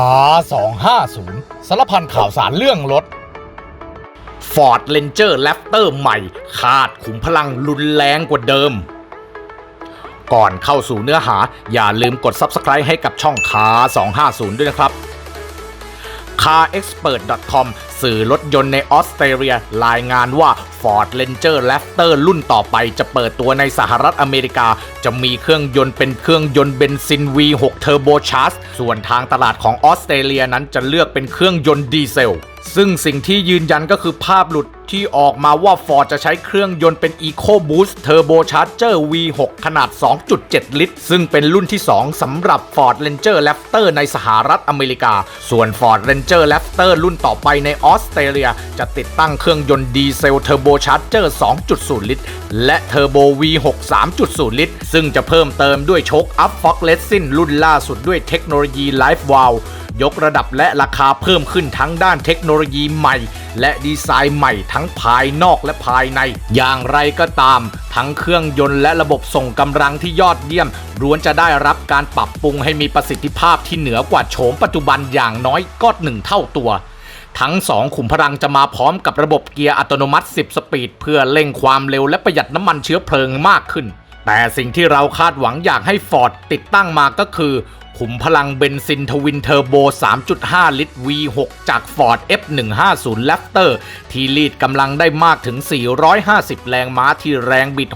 า250 สารพันข่าวสารเรื่องรถ Ford Ranger Raptor ใหม่ คาดขุมพลังรุนแรงกว่าเดิม ก่อนเข้าสู่เนื้อหา อย่าลืมกด Subscribe ให้กับช่องคา250 ด้วยนะครับ carexpert.com สื่อรถยนต์ในออสเตรเลีย รายงานว่า Ford Ranger Raptor รุ่นต่อไปจะเปิดตัวในสหรัฐอเมริกา จะมีเครื่องยนต์เป็นเครื่องยนต์เบนซิน V6 Turbo Charge ส่วนทางตลาดของออสเตรเลียนั้นจะเลือกเป็นเครื่องยนต์ดีเซล ซึ่งสิ่งที่ยืนยันก็คือภาพหลุดที่ออกมาว่า Ford จะใช้เครื่องยนต์เป็น EcoBoost Turbo Charger V6 ขนาด 2.7 ลิตร ซึ่งเป็นรุ่นที่ 2สำหรับ Ford Ranger Raptor ในสหรัฐอเมริกา ส่วน Ford Ranger Raptor รุ่นต่อไปในออสเตรเลีย จะติดตั้งเครื่องยนต์ดีเซล Turbo Charger 2.0 ลิตร และ Turbo V6 3.0 ลิตร ซึ่งจะเพิ่มเติมด้วยโชค Up Fox Racing รุ่นล่าสุดด้วยเทคโนโลยี Live Valve ยกระดับและราคาเพิ่มขึ้นทั้งด้านเทคโนโลยีใหม่ และดีไซน์ใหม่ทั้งภายนอกและภายใน อย่างไรก็ตาม ทั้งเครื่องยนต์และระบบส่งกำลังที่ยอดเยี่ยมล้วนจะได้รับการปรับปรุงให้มีประสิทธิภาพที่เหนือกว่าโฉมปัจจุบันอย่างน้อยก็หนึ่งเท่าตัวทั้ง 2 ขุมพลังจะมาพร้อมกับระบบเกียร์อัตโนมัติ 10 สปีด เพื่อเร่งความเร็วและประหยัดน้ำมันเชื้อเพลิงมากขึ้น แต่สิ่งที่เราคาดหวังอยากให้ Ford ติดตั้งมาก็คือขุมพลังเบนซินทวินเทอร์โบ 3.5 ลิตร V6 จาก Ford F150 Raptor ที่รีดกำลังได้มากถึง 450 แรงม้าที่แรงบิด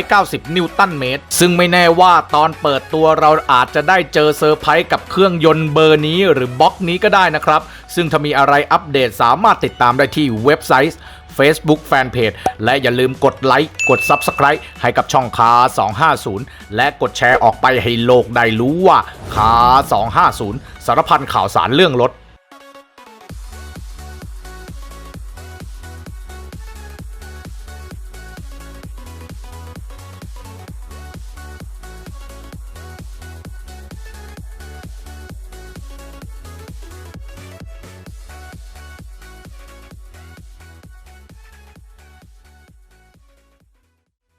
690 นิวตันเมตร ซึ่งไม่แน่ว่าตอนเปิดตัวเราอาจจะได้เจอเซอร์ไพรส์กับเครื่องยนต์เบอร์นี้หรือบล็อกนี้ก็ได้นะครับ ซึ่งถ้ามีอะไรอัปเดตสามารถติดตามได้ที่เว็บไซต์ Facebook Fanpage และอย่าลืมกดไลค์กด Subscribe ให้กับช่องคา 250 และกดแชร์ออกไปให้โลกได้รู้ว่าคา 250 สารพันข่าวสารเรื่องรถ